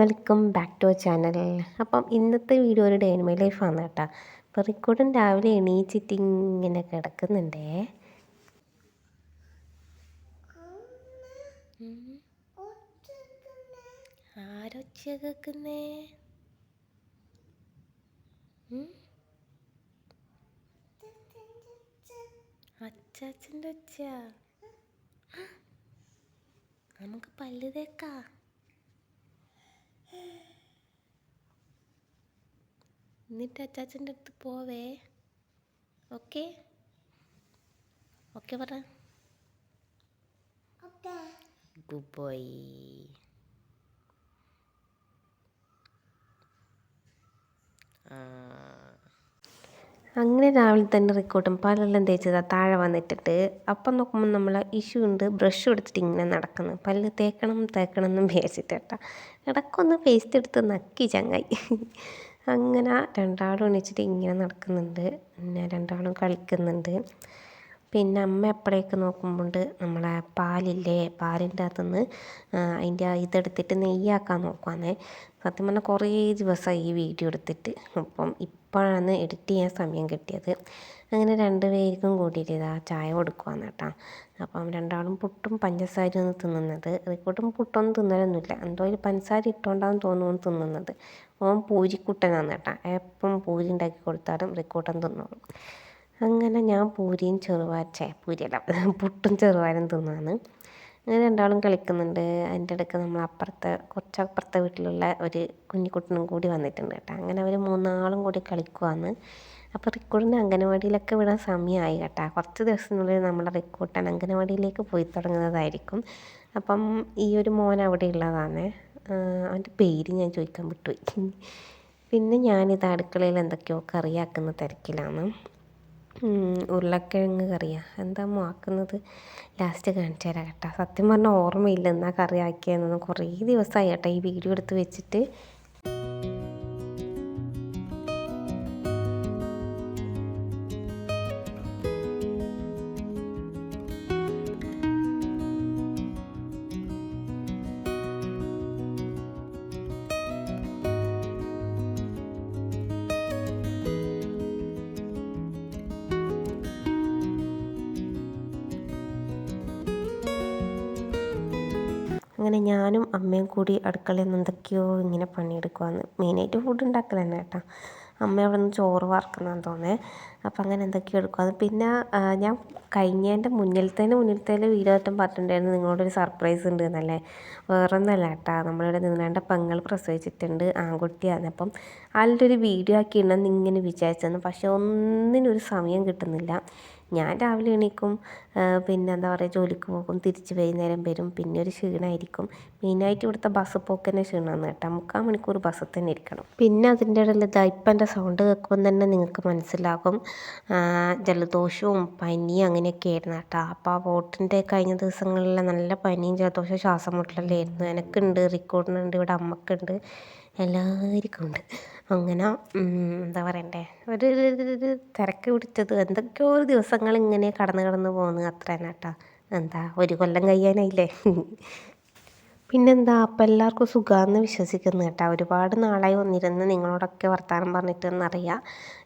Welcome back to our channel അപ്പം ഇന്നത്തെ video ഒരു ഡേ മൈ ലൈഫാണ് കേട്ടോ. അപ്പോൾ റിക്കോർഡും രാവിലെ എണീച്ചിട്ട് ഇങ്ങനെ കിടക്കുന്നുണ്ടേ. ആരൊച്ച കേൾക്കുന്നേ അച്ചാച്ചന്റെ ഒച്ച നമുക്ക് പല്ല് തേക്കാം. എന്നിട്ട് അച്ചാച്ചന്റെ അടുത്ത് പോവേ. ഓക്കെ? ഓക്കെ പറ. ഗുഡ് ബോയ് അങ്ങനെ രാവിലെ തന്നെ റിക്കോട്ടും പല്ലെല്ലാം തേച്ചതാ താഴെ വന്നിട്ടിട്ട്. അപ്പം നോക്കുമ്പോൾ നമ്മൾ ഇഷ്യൂ ഉണ്ട്. ബ്രഷ് എടുത്തിട്ട് ഇങ്ങനെ നടക്കുന്നു. പല്ല് തേക്കണം തേക്കണം എന്നും വിചാരിച്ചിട്ട് ഇടക്കൊന്ന് പേസ്റ്റ് എടുത്ത് നക്കി ചങ്ങായി. അങ്ങനെ രണ്ടാളും എണീച്ചിട്ട് ഇങ്ങനെ നടക്കുന്നുണ്ട്. പിന്നെ രണ്ടാളും കളിക്കുന്നുണ്ട്. പിന്നെ അമ്മ എപ്പോഴേക്ക് നോക്കുമ്പോണ്ട് നമ്മളെ പാലില്ലേ? പാലിന്റെ അകത്തുനിന്ന് അതിന്റെ ഇതെടുത്തിട്ട് നെയ്യാക്കാൻ നോക്കുവാന്നേ. സത്യം പറഞ്ഞാൽ കുറേ ദിവസമായി ഈ വീഡിയോ എടുത്തിട്ട്. അപ്പം ഇപ്പോഴാണ് എഡിറ്റ് ചെയ്യാൻ സമയം കിട്ടിയത്. അങ്ങനെ രണ്ട് പേർക്കും കൂടിയിട്ട് ഇതാ ചായ കൊടുക്കുവാന്ന് കേട്ടോ. അപ്പം രണ്ടാളും പുട്ടും പഞ്ചസാരയാണ് തിന്നുന്നത്. റിക്കോട്ടും പുട്ടൊന്നും തിന്നലൊന്നുമില്ല. എന്തോ ഒരു പഞ്ചസാര ഇട്ടുകൊണ്ടാന്ന് തോന്നുന്നു തിന്നുന്നത്. ഓൻ പൂരിക്കുട്ടനാണ് കേട്ടോ. എപ്പം പൂരി ഉണ്ടാക്കി കൊടുത്താലും റിക്കോട്ടൻ തിന്നോളും. അങ്ങനെ ഞാൻ പൂരിയും ചെറുവാച്ചേ പൂരിയല്ല പുട്ടും ചെറുവാരും തിന്നാണ്. അങ്ങനെ രണ്ടാളും കളിക്കുന്നുണ്ട്. അതിന്റെ ഇടയ്ക്ക് നമ്മൾ അപ്പുറത്തെ കുറച്ചപ്പുറത്തെ വീട്ടിലുള്ള ഒരു കുഞ്ഞിക്കുട്ടനും കൂടി വന്നിട്ടുണ്ട് കേട്ടോ. അങ്ങനെ അവർ മൂന്നാളും കൂടി കളിക്കുവാന്ന് അപ്പോൾ റിക്കൂട്ടിന് അംഗനവാടിയിലൊക്കെ വിടാൻ സമയമായി കേട്ടോ. കുറച്ച് ദിവസത്തിനുള്ളിൽ നമ്മുടെ റിക്കൂട്ടൻ അംഗനവാടിയിലേക്ക് പോയി തുടങ്ങുന്നതായിരിക്കും. അപ്പം ഈ ഒരു മോൻ അവിടെ ഉള്ളതാണ്. അവന്റെ പേര് ഞാൻ ചോദിക്കാൻ വിട്ടുപോയി. പിന്നെ ഞാനിത് അടുക്കളയിൽ എന്തൊക്കെയോ കറിയാക്കുന്ന തിരക്കിലാണ്. ഉരുളക്കിഴങ്ങ് കറിയാണ് എന്താ ആക്കുന്നത്? ലാസ്റ്റ് കാണിച്ചു തരാം കേട്ടോ. സത്യം പറഞ്ഞാൽ ഓർമ്മയില്ല എന്നാ കറി ആക്കിയതെന്നൊന്നും കുറേ ദിവസമായി കേട്ടോ ഈ വീഡിയോ എടുത്ത് വെച്ചിട്ട്. അങ്ങനെ ഞാനും അമ്മയും കൂടി അടുക്കളയിൽ നിന്ന് എന്തൊക്കെയോ ഇങ്ങനെ പണിയെടുക്കുവാന്ന്. മെയിനായിട്ട് ഫുഡ് ഉണ്ടാക്കൽ തന്നെ കേട്ടോ. അമ്മ അവിടെ നിന്ന് ചോറ് വറക്കുന്നതെന്ന് തോന്നേ. അപ്പം അങ്ങനെ എന്തൊക്കെയോ എടുക്കുവാന്ന്. പിന്നെ ഞാൻ കഴിഞ്ഞതിന്റെ മുന്നിലത്തേന്റെ വീഡിയോ ആയിട്ടും പറഞ്ഞിട്ടുണ്ടായിരുന്നു നിങ്ങളോടൊരു സർപ്രൈസ് ഉണ്ട് എന്നല്ലേ. വേറെ ഒന്നല്ല കേട്ടോ. നമ്മളിവിടെ നിന്നാണ്ട് പെങ്ങൾ പ്രസവിച്ചിട്ടുണ്ട് ആൺകുട്ടിയാണ് അപ്പം അതിന്റെ ഒരു വീഡിയോ ആക്കി ഇടണമെന്ന് ഇങ്ങനെ വിചാരിച്ചെന്ന്. പക്ഷേ ഒന്നിനൊരു സമയം കിട്ടുന്നില്ല. ഞാൻ രാവിലെ എണീക്കും പിന്നെ എന്താ പറയുക ജോലിക്ക് പോകും തിരിച്ച് വൈകുന്നേരം വരും പിന്നെ ഒരു ക്ഷീണമായിരിക്കും മെയിനായിട്ട് ഇവിടുത്തെ ബസ് പോക്ക് തന്നെ ക്ഷീണമാണ് കേട്ടോ. മുക്കാൽ മണിക്കൂർ ബസ് തന്നെ ഇരിക്കണം. പിന്നെ അതിന്റെ ഇടയിൽ ദൈപ്പന്റെ സൗണ്ട് കേൾക്കുമ്പോൾ തന്നെ നിങ്ങൾക്ക് മനസ്സിലാകും ജലദോഷവും പനിയും അങ്ങനെയൊക്കെ ആയിരുന്നു കേട്ടോ. അപ്പോൾ ആ വോട്ടിന്റെ കഴിഞ്ഞ ദിവസങ്ങളിൽ നല്ല പനിയും ജലദോഷവും ശ്വാസം മുട്ടലെല്ലാം ആയിരുന്നു. എനിക്കുണ്ട് റിക്കോർഡിനുണ്ട് ഇവിടെ അമ്മക്കുണ്ട്. എല്ലാവർക്കും ഉണ്ട് അങ്ങനെ എന്താ പറയണ്ടേ? ഒരു തിരക്ക് പിടിച്ചത് എന്തൊക്കെയോ ഒരു ദിവസങ്ങൾ ഇങ്ങനെ കടന്ന് കടന്ന് പോകുന്നു അത്ര തന്നെ കേട്ടോ. എന്താ ഒരു കൊല്ലം കഴിയാനായില്ലേ? പിന്നെന്താ അപ്പം എല്ലാവർക്കും സുഖമാണെന്ന് വിശ്വസിക്കുന്നു കേട്ടോ. ഒരുപാട് നാളായി വന്നിരുന്ന് നിങ്ങളോടൊക്കെ വർത്തമാനം പറഞ്ഞിട്ടെന്നറിയാം.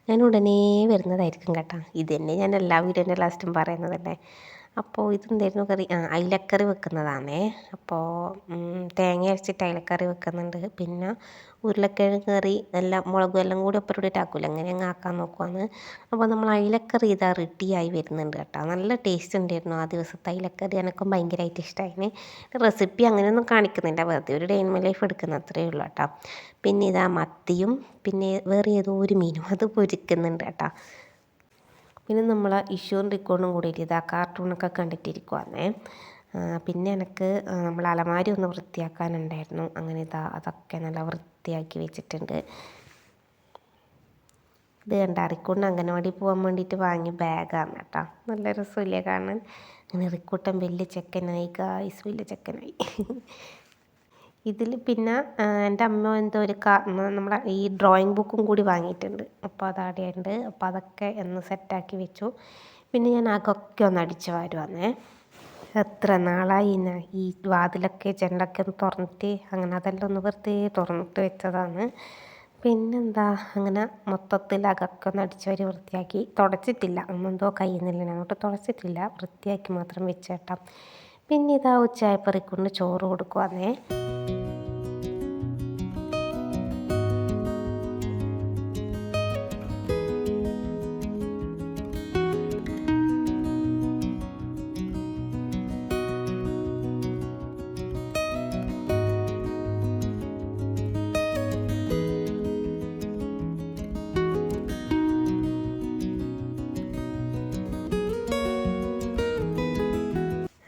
ഞാൻ ഉടനെ വരുന്നതായിരിക്കും കേട്ടോ. ഇത് തന്നെ ഞാൻ എല്ലാ വീഡിയോന്റെ ലാസ്റ്റും പറയുന്നതല്ലേ. അപ്പോൾ ഇതെന്തായിരുന്നു കറി? ആ അയിലക്കറി വെക്കുന്നതാണേ. അപ്പോൾ തേങ്ങ അരച്ചിട്ട് അയിലക്കറി വെക്കുന്നുണ്ട്. പിന്നെ ഉരുളക്കിഴങ്ങ് കറി എല്ലാം മുളകും എല്ലാം കൂടി ഒപ്പം ആക്കില്ല അങ്ങനെ അങ്ങ് ആക്കാൻ നോക്കുവാണ്. അപ്പോൾ നമ്മൾ അയിലക്കറി ഇതാ റെഡിയായി വരുന്നുണ്ട് കേട്ടോ. നല്ല ടേസ്റ്റ് ഉണ്ടായിരുന്നു ആ ദിവസത്തെ അയിലക്കറി. എനിക്കും ഭയങ്കരമായിട്ട് ഇഷ്ടമായിന് റെസിപ്പി അങ്ങനെയൊന്നും കാണിക്കുന്നില്ല. വെറുതെ ഒരു ഡേ ലൈഫ് എടുക്കുന്ന അത്രയേ ഉള്ളൂ കേട്ടോ. പിന്നെ ഇതാ മത്തിയും പിന്നെ വേറെ ഏതോ ഒരു മീനും അത് പൊരിക്കുന്നുണ്ട് കേട്ടോ. പിന്നെ നമ്മൾ ഇഷ്യൂറും റിക്കോർഡും കൂടിയിട്ട് ഇതാ കാർട്ടൂണൊക്കെ കണ്ടിട്ടിരിക്കുവാന്നേ. പിന്നെ എനിക്ക് നമ്മൾ അലമാരി ഒന്ന് വൃത്തിയാക്കാനുണ്ടായിരുന്നു. അങ്ങനെ ഇതാ അതൊക്കെ നല്ല വൃത്തിയാക്കി വെച്ചിട്ടുണ്ട്. ഇത് കണ്ട റിക്കൂട്ടിന് അംഗനവാടി പോകാൻ വേണ്ടിയിട്ട് വാങ്ങിയ ബാഗാണ് കേട്ടോ. നല്ല രസമില്ലേ കാണാൻ. അങ്ങനെ റിക്കൂട്ടൻ വലിയ ചെക്കനായി. ഗായ്സ് വലിയ ചെക്കനായി. ഇതിൽ പിന്നെ എന്റെ അമ്മ എന്തോ ഒരു നമ്മുടെ ഈ ഡ്രോയിങ് ബുക്കും കൂടി വാങ്ങിയിട്ടുണ്ട്. അപ്പോൾ അത് ഉണ്ട് അപ്പോൾ അതൊക്കെ ഒന്ന് സെറ്റാക്കി വെച്ചു. പിന്നെ ഞാൻ അകൊക്കെ ഒന്ന് അടിച്ചു വാരുവാന്നേ. എത്ര നാളായി ഈ വാതിലൊക്കെ ജനലൊക്കെ ഒന്ന് തുറന്നിട്ട് അങ്ങനെ അതെല്ലാം ഒന്ന് വെറുതെ തുറന്നിട്ട് വെച്ചതാണ് പിന്നെന്താ അങ്ങനെ മൊത്തത്തിൽ അകൊക്കെ ഒന്ന് അടിച്ചു വരി വൃത്തിയാക്കി. തുടച്ചിട്ടില്ല. അന്നെന്തോ കൈ നിന്നില്ല അങ്ങോട്ട് തുടച്ചിട്ടില്ല. വൃത്തിയാക്കി മാത്രം വെച്ചേട്ടാം പിന്നെ ഇതാ ഉച്ചയായപ്പറിക്കൊണ്ട് ചോറ് കൊടുക്കുവാന്നേ.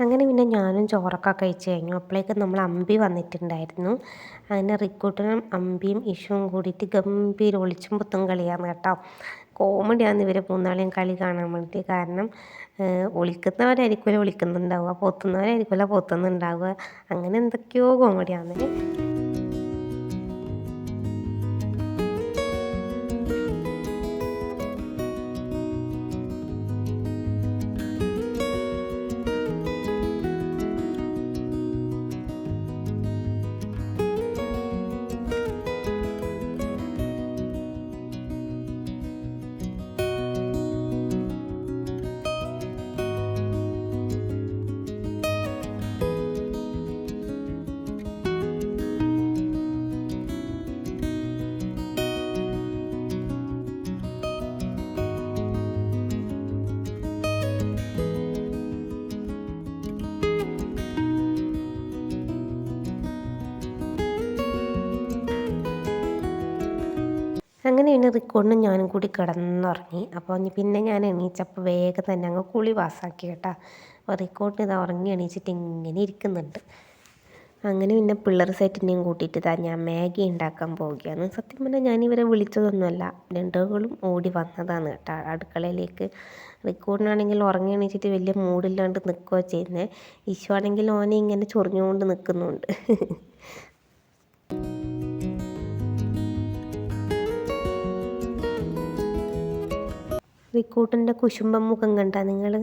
അങ്ങനെ പിന്നെ ഞാനും ചോറൊക്കെ കഴിച്ച് കഴിഞ്ഞു. അപ്പോഴേക്കും നമ്മൾ അമ്പി വന്നിട്ടുണ്ടായിരുന്നു. അങ്ങനെ റിക്കൂട്ടനും അമ്പിയും ഇഷുവും കൂടിയിട്ട് ഗംഭീര ഒളിച്ചും പുത്തും കളിയാണ് കേട്ടോ. കോമഡിയാണ് ഇവർ മൂന്നാളെയും കളി കാണാൻ വേണ്ടിയിട്ട്. കാരണം ഒളിക്കുന്നവരായിരിക്കുമല്ലോ ഒളിക്കുന്നുണ്ടാവുക പൊത്തുന്നവരായിരിക്കുമല്ലോ പൊത്തുന്നുണ്ടാവുക. അങ്ങനെ എന്തൊക്കെയോ കോമഡിയാണ് അങ്ങനെ പിന്നെ റിക്കോർഡിനും ഞാനും കൂടി കിടന്നുറങ്ങി. അപ്പോൾ പിന്നെ ഞാൻ എണീച്ചപ്പോൾ വേഗം തന്നെ അങ്ങ് കുളി പാസ്സാക്കി കേട്ടോ. അപ്പോൾ റിക്കോർഡിന് ഇത് ഉറങ്ങി എണീച്ചിട്ട് ഇങ്ങനെ ഇരിക്കുന്നുണ്ട്. അങ്ങനെ പിന്നെ പിള്ളേർ സെറ്റിനെയും കൂട്ടിയിട്ട് ഇതാ ഞാൻ മാഗി ഉണ്ടാക്കാൻ പോവുകയാണ്. സത്യം പറഞ്ഞാൽ ഞാൻ ഇവരെ വിളിച്ചതൊന്നുമല്ല. രണ്ടുകളും ഓടി വന്നതാണ് കേട്ടോ അടുക്കളയിലേക്ക്. റിക്കോർഡിനാണെങ്കിൽ ഉറങ്ങി എണീച്ചിട്ട് വലിയ മൂഡില്ലാണ്ട് നിൽക്കുകയോ ചെയ്യുന്നത് ഇശു ആണെങ്കിൽ ഓനെ ഇങ്ങനെ ചൊറിഞ്ഞുകൊണ്ട് നിൽക്കുന്നുണ്ട് റിക്കൂട്ടന്റെ കുശുമ്പം മുഖം കണ്ട നിങ്ങൾ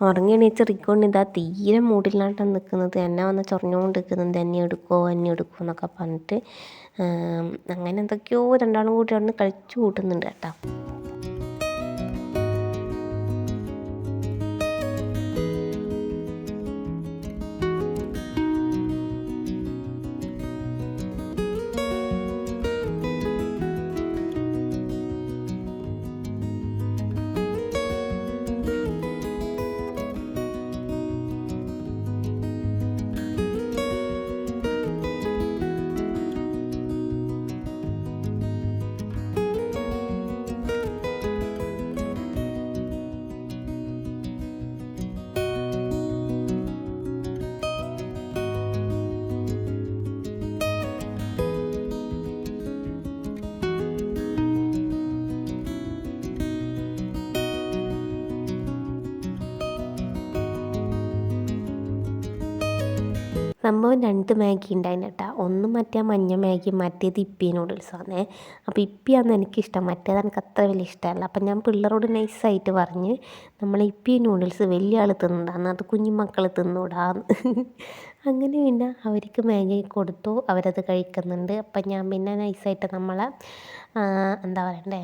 ഉറങ്ങി എണീച്ച് റിക്കോണ്ട് ഇതാ തീരെ മൂടില്ലാണ്ടാണ് നിൽക്കുന്നത് എന്നെ വന്ന് ചൊറഞ്ഞുകൊണ്ട് നിൽക്കുന്നത് എന്നെ എടുക്കുമോ എന്നെ എടുക്കുമോ എന്നൊക്കെ പറഞ്ഞിട്ട് അങ്ങനെ എന്തൊക്കെയോ രണ്ടാളും കൂടി അവിടെ നിന്ന് കളിച്ചു കൂട്ടുന്നുണ്ട് കേട്ടോ. സംഭവം രണ്ട് മാഗി ഉണ്ടായിരുന്നു കേട്ടോ ഒന്ന് മറ്റേ മഞ്ഞ മാഗി മറ്റേത് ഇപ്പി നൂഡിൽസാണ് അപ്പോൾ ഇപ്പിയാണ് എനിക്കിഷ്ടം. മറ്റേത് എനിക്ക് അത്ര വലിയ ഇഷ്ടമല്ല. അപ്പം ഞാൻ പിള്ളേരോട് നൈസായിട്ട് പറഞ്ഞ് നമ്മൾ ഇപ്പി നൂഡിൽസ് വലിയ ആൾ തിന്നണ്ടാന്ന്. അത് കുഞ്ഞുമക്കൾ തിന്നൂടാന്ന്. അങ്ങനെ പിന്നെ അവർക്ക് മാഗി കൊടുത്തു. അവരത് കഴിക്കുന്നുണ്ട്. അപ്പം ഞാൻ പിന്നെ നൈസായിട്ട് നമ്മളെ എന്താ പറയണ്ടേ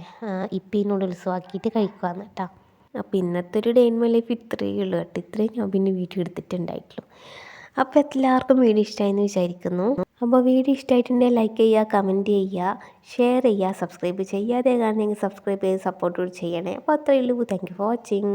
ഇപ്പി നൂഡിൽസും ആക്കിയിട്ട് കഴിക്കുവാന്ന് കേട്ടോ അപ്പോൾ ഇന്നത്തെ ഒരു ഡേ ഇൻ മൈ ലൈഫ് ഇത്രയേ ഉള്ളൂ കേട്ടോ. ഇത്രയും ഞാൻ പിന്നെ വീഡിയോ എടുത്തിട്ടുണ്ടായിട്ടുള്ളൂ. അപ്പോൾ എല്ലാവർക്കും വീഡിയോ ഇഷ്ടമായി എന്ന് വിചാരിക്കുന്നു. അപ്പോൾ വീഡിയോ ഇഷ്ടമായിട്ടുണ്ടെങ്കിൽ ലൈക്ക് ചെയ്യുക കമന്റ് ചെയ്യുക ഷെയർ ചെയ്യുക സബ്സ്ക്രൈബ് ചെയ്യാതെ കാണണമെങ്കിൽ സബ്സ്ക്രൈബ് ചെയ്ത് സപ്പോർട്ട് ചെയ്യണേ. അപ്പോൾ അത്രയേ ഉള്ളൂ. Thank you for watching